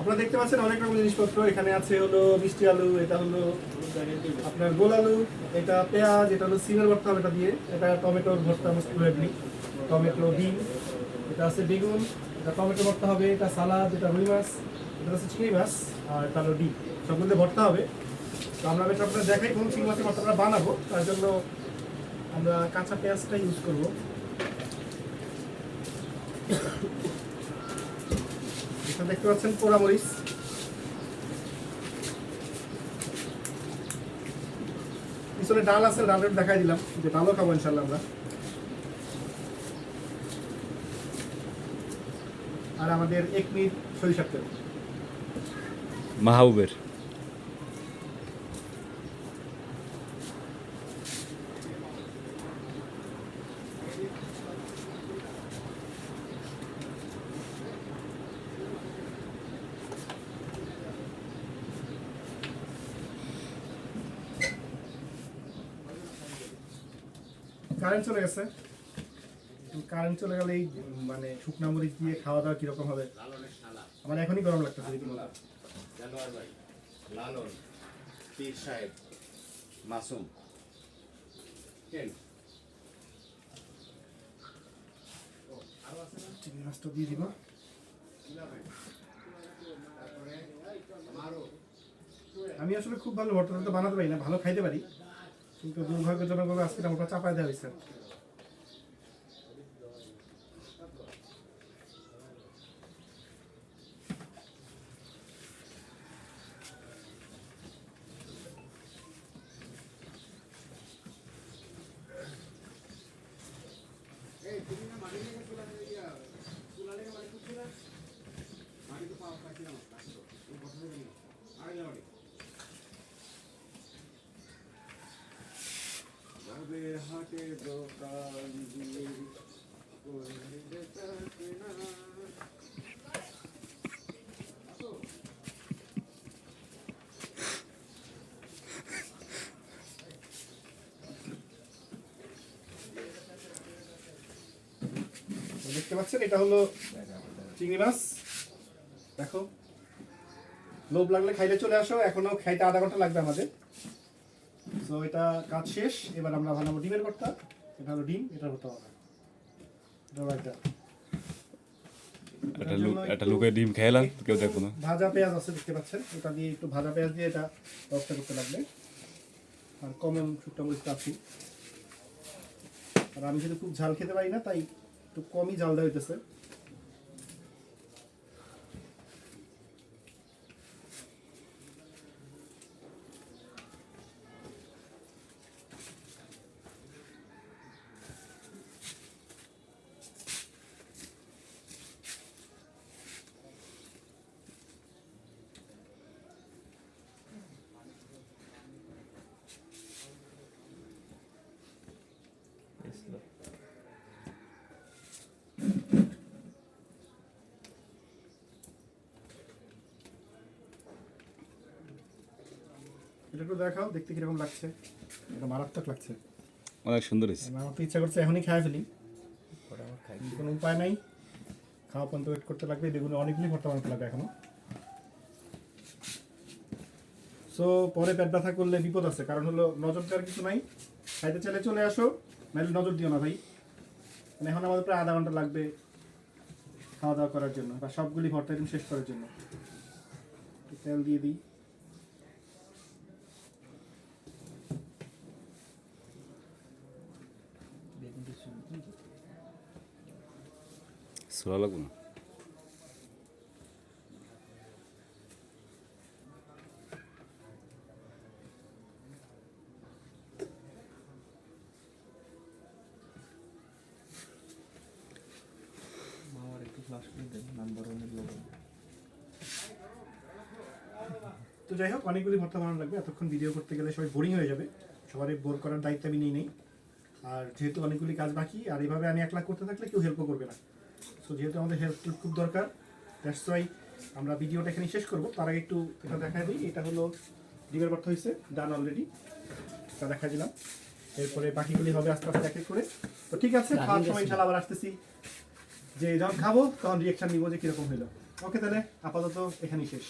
আপনারা দেখতে পাচ্ছেন অনেক রকম জিনিসপত্র। এখানে আছে হলো মিষ্টি আলু, এটা হলো আপনার গোল আলু, এটা পেঁয়াজ, এটা হলো সিমের ভর্তা এটা দিয়ে। এটা টমেটোর ভর্তা মুসকুলেটলি টমেটো, ডিম, এটা আছে বেগুন, এটা টমেটো ভর্তা হবে, এটা সালাদ, এটা রুই মাছ, এটা হচ্ছে চিংড়ি মাছ, আর এটা হলো ডিম। সবগুলো দিয়ে ভর্তা হবে। তো আমরা এটা আপনার দেখাই কোন চিংড়ি মাছের ভর্তাটা বানাবো। তার জন্য আমরা কাঁচা পেঁয়াজটা ইউজ করব। এখানে দেখতে পাচ্ছেন পোড়ামরিচ। পিছনে ডাল আছে, ডাল দেখাই দিলাম, যে ডালও খাব ইনশাল্লাহ আমরা। আর আমাদের এক মিনিট সরিষার তেল। মাহবুবের। কারেন্ট চলে গেছে। কারেন্ট চলে গেলেই মানে শুকনা মরিচ দিয়ে খাওয়া দাওয়া কীরকম হবে? আমার এখনই গরম লাগতেছে লালন পীর সাহেব মাসুম। চিংড়ি মাছটা দিয়ে দিব। আমি আসলে খুব ভালো ভর্তা বানাতে পারি না ভালো খাইতে পারি। কিন্তু দুর্ভাগ্যজনকভাবে আজকে ওটা চাপায় দেওয়া হয়েছে। দেখতে পাচ্ছেন, এটা হলো চিংড়ি মাছ। দেখো, লোভ লাগলে খাইতে চলে আসো, এখনও খাইতে আধা ঘণ্টা লাগবে আমাদের। তো এটা কাজ শেষ। এবার আমরা বানাবো ডিমের ভর্তা। এটা হলো ডিম এটা ভর্তা এটা লুক লুকের ডিম খেলাম কেউ দেখো না। ভাজা পেঁয়াজ আছে দেখতে পাচ্ছেন? ওটা দিয়ে একটু ভাজা পেঁয়াজ দিয়ে এটা ব্যবস্থা করতে লাগবে। আর কমন শুকটা মরিচ আছি আর আমি যেহেতু খুব ঝাল খেতে পারি না তাই একটু কমই ঝাল দেওয়া হইতেছে। এটা একটু দেখাও দেখতে কীরকম লাগছে। এটা মারাত্মক লাগছে। অনেক সুন্দর হয়েছে। আমার তো ইচ্ছা করছে এখনই খাই ফেলি। কিন্তু কোনো উপায় নাই। খাওয়া পর্যন্ত ওয়েট করতে লাগবে। বেগুনে অনেকগুলি ভর্তা বানাতে লাগবে এখনও। সো পরে পেট ব্যথা করলে বিপদ আছে। কারণ হলো নজর দেওয়ার কিছু নাই। খাইতে চাইলে চলে আসো। নাহলে নজর দিও না ভাই। মানে এখন আমাদের প্রায় আধা ঘণ্টা লাগবে খাওয়া দাওয়া করার জন্য বা সবগুলি ভর্তা শেষ করার জন্য। তেল দিয়ে দিই। সোলা তো যাই হোক, অনেকগুলি ভর্তা বানানো লাগবে। এতক্ষণ ভিডিও করতে গেলে সবাই বোরিং হয়ে যাবে। সবারই বোর করার দায়িত্ব আমি নিই নেই। আর যেহেতু অনেকগুলি কাজ বাকি আর এইভাবে আমি একলা করতে থাকলে কেউ হেল্পও করবে না। সো যেহেতু আমাদের হেল্প খুব দরকার দ্যাটস ওয়াই আমরা ভিডিওটা এখানে শেষ করব। তার আগে একটু এটা দেখাই দিই এটা হলো ডিমের ভর্তা হয়েছে ডান অলরেডি তা দেখা দিলাম। এরপরে বাকিগুলি হবে আস্তে আস্তে এক এক করে। তো ঠিক আছে খাওয়ার সময় ইনশাল্লাহ আবার আসতেছি। যে যখন খাব তখন রিয়েকশন নিবো যে কীরকম হলো ওকে তাহলে আপাতত এখানেই শেষ।